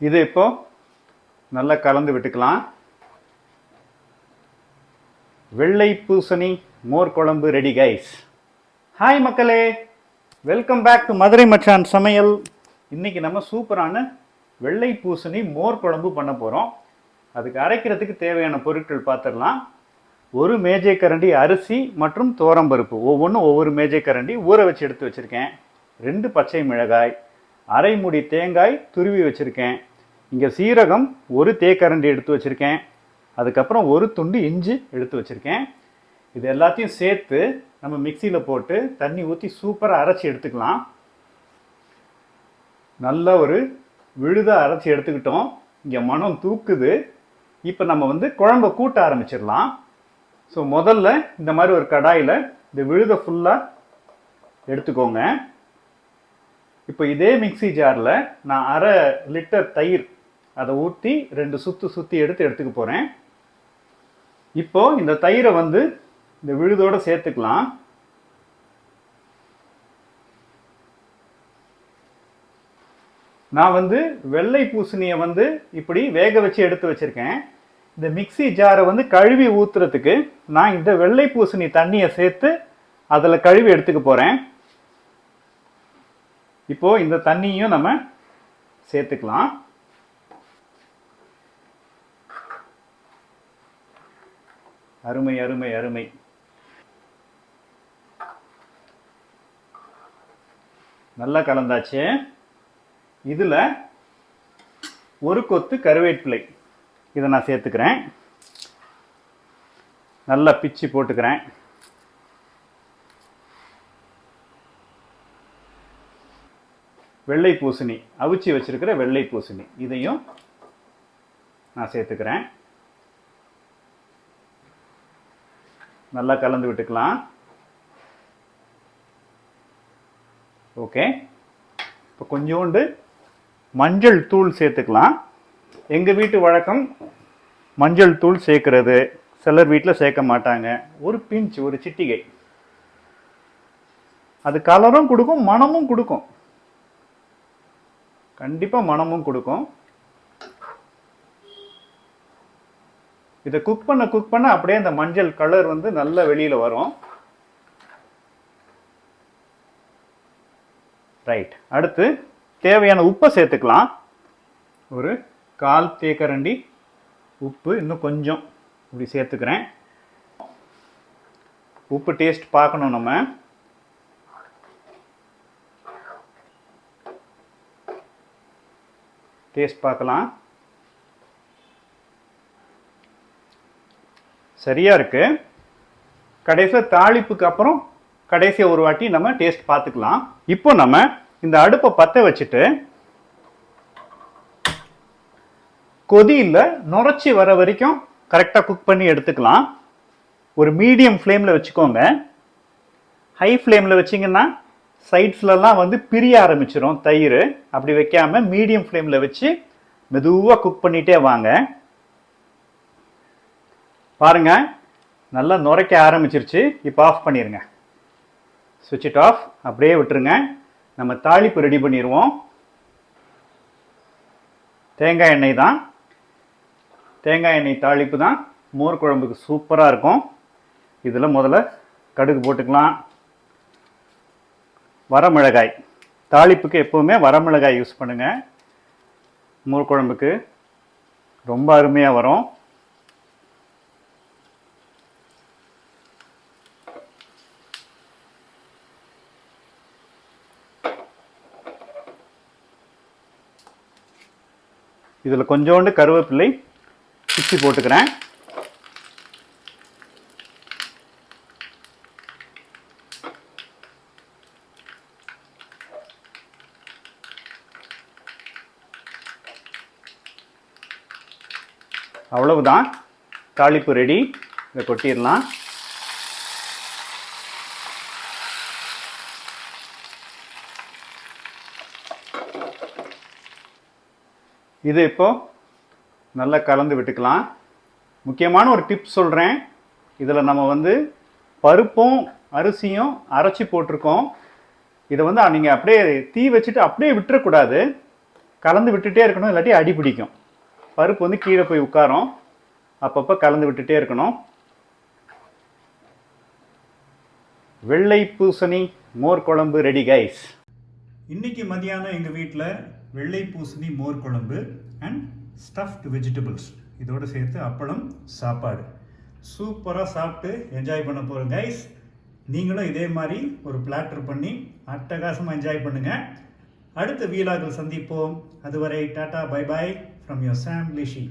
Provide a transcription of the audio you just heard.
இது இப்போ நல்லா கலந்து விட்டுக்கலாம். வெள்ளை பூசணி மோர் குழம்பு ரெடி கைஸ் ஹாய் மக்களே. வெல்கம் பேக் டு மதுரை மச்சான் சமையல். இன்னைக்கு நம்ம சூப்பரான வெள்ளை பூசணி மோர் குழம்பு பண்ண போகிறோம் அதுக்கு அரைக்கிறதுக்கு தேவையான பொருட்கள் பார்த்துடலாம் ஒரு மேஜை கரண்டி அரிசி மற்றும் தோரம்பருப்பு ஒவ்வொன்றும் ஒவ்வொரு மேஜை கரண்டி ஊற வச்சு எடுத்து வச்சுருக்கேன். ரெண்டு பச்சை மிளகாய் அரை முடி தேங்காய் துருவி வச்சுருக்கேன். இங்கே சீரகம் ஒரு தேக்கரண்டி எடுத்து வச்சுருக்கேன். அதுக்கப்புறம் ஒரு துண்டு இஞ்சி எடுத்து வச்சுருக்கேன். இது எல்லாத்தையும் சேர்த்து நம்ம மிக்சியில் போட்டு தண்ணி ஊற்றி சூப்பராக அரைச்சி எடுத்துக்கலாம். நல்ல ஒரு விழுதாக அரைச்சி எடுத்துக்கிட்டோம். இங்கே மனம் தூக்குது. இப்போ நம்ம வந்து குழம்ப கூட்ட ஆரம்பிச்சிடலாம். ஸோ முதல்ல இந்த மாதிரி ஒரு கடாயில் இந்த விழுதை ஃபுல்லாக எடுத்துக்கோங்க. இப்போ இதே மிக்ஸி ஜாரில் நான் அரை லிட்டர் தயிர் அதை ஊற்றி ரெண்டு சுற்று சுற்றி எடுத்து எடுத்துக்க போகிறேன் இப்போது இந்த தயிரை வந்து இந்த விழுதோடு சேர்த்துக்கலாம். நான் வந்து வெள்ளை பூசணியை வந்து இப்படி வேக வச்சு எடுத்து வச்சுருக்கேன். இந்த மிக்ஸி ஜாரை வந்து கழுவி ஊத்துறதுக்கு நான் இந்த வெள்ளை பூசணி தண்ணியை சேர்த்து அதில் கழுவி எடுத்துக்க போகிறேன் இப்போது இந்த தண்ணியும் நம்ம சேர்த்துக்கலாம். அருமை அருமை அருமை. நல்லா கலந்தாச்சு. இதில் ஒரு கொத்து கருவேப்பிலை. இதை நான் சேர்த்துக்கிறேன். நல்லா பிச்சு போட்டுக்கிறேன். வெள்ளை பூசணி. அவிச்சு வச்சிருக்கிற வெள்ளை பூசணி. இதையும் நான் சேர்த்துக்கிறேன். நல்லா கலந்து விட்டுக்கலாம். ஓகே இப்போ கொஞ்சோண்டு மஞ்சள் தூள் சேர்த்துக்கலாம். எங்கள் வீட்டு வழக்கம் மஞ்சள் தூள் சேர்க்கறது. சிலர் வீட்டில் சேர்க்க மாட்டாங்க. ஒரு பிஞ்ச் ஒரு சிட்டிகை. அது கலரும் கொடுக்கும் மனமும் கொடுக்கும். கண்டிப்பாக மனமும் கொடுக்கும். இதை குக் பண்ண குக் பண்ண அப்படியே அந்த மஞ்சள் கலர் வந்து நல்லா வெளியில் வரும். ரைட் அடுத்து தேவையான உப்பை சேர்த்துக்கலாம். ஒரு கால் தேக்கரண்டி உப்பு இன்னும் கொஞ்சம் இப்படி சேர்த்துக்கிறேன். உப்பு டேஸ்ட் பார்க்கணும் நம்ம. டேஸ்ட் பார்க்கலாம். சரியா இருக்கு. கடைசியாக தாளிப்புக்கு அப்புறம் கடைசியாக ஒரு வாட்டி நம்ம டேஸ்ட் பார்த்துக்கலாம். இப்போ நம்ம இந்த அடுப்பை பற்ற வச்சுட்டு கொதியில் நுரைச்சி வர வரைக்கும் கரெக்டாக குக் பண்ணி எடுத்துக்கலாம். ஒரு மீடியம் ஃப்ளேமில் வச்சுக்கோங்க. ஹை ஃப்ளேமில் வச்சிங்கன்னா சைட்ஸ்லலாம் வந்து பிரிய ஆரம்பிச்சிடும் தயிர். அப்படி வைக்காம மீடியம் ஃப்ளேமில் வச்சு மெதுவாக குக் பண்ணிகிட்டே வாங்க. பாருங்க. நல்லா நுரைக்க ஆரம்பிச்சிருச்சு. இப்போ ஆஃப் பண்ணிடுங்க சுவிட்ச் இட் ஆஃப் அப்படியே விட்டுருங்க. நம்ம தாளிப்பு ரெடி பண்ணிடுவோம் தேங்காய் எண்ணெய் தான். தேங்காய் எண்ணெய் தாளிப்பு தான். மோர் குழம்புக்கு சூப்பராக இருக்கும். இதில் முதல்ல கடுகு போட்டுக்கலாம். வரமிளகாய். தாளிப்புக்கு எப்போவுமே வரமிளகாய் யூஸ் பண்ணுங்கள் மோர் குழம்புக்கு. ரொம்ப அருமையாக வரும். இதில் கொஞ்சோண்டு கருவேப்பிலை பிச்சு போட்டுக்கிறேன். அவ்வளவுதான். தாளிப்பு ரெடி இதை கொட்டிடலாம். இது இப்போ நல்லா கலந்து விட்டுக்கலாம். முக்கியமான ஒரு டிப்ஸ் சொல்கிறேன் இதில் நம்ம வந்து பருப்பும் அரிசியும் அரைச்சி போட்டிருக்கோம். இதை வந்து நீங்கள் அப்படியே தீ வச்சுட்டு அப்படியே விட்டுறக்கூடாது. கலந்து விட்டுட்டே இருக்கணும் இல்லாட்டி அடி பிடிக்கும். பருப்பு வந்து கீழே போய் உட்காரும். அப்பப்போ கலந்து விட்டுட்டே இருக்கணும். வெள்ளை பூசணி மோர் குழம்பு ரெடி கைஸ் இன்னைக்கு மதியானம் எங்கள் வீட்டில் வெள்ளை பூசணி மோர் குழம்பு அண்ட் ஸ்டஃப்ட் வெஜிடபிள்ஸ் இதோடு சேர்த்து அப்பளம் சாப்பாடு. சூப்பராக சாப்பிட்டு என்ஜாய் பண்ண போகிறோம் கைஸ் நீங்களும் இதே மாதிரி ஒரு பிளாட்டர் பண்ணி அட்டகாசமாக என்ஜாய் பண்ணுங்கள் அடுத்த வீலாக்கள் சந்திப்போம். அதுவரை tata bye bye from your Sam Lishi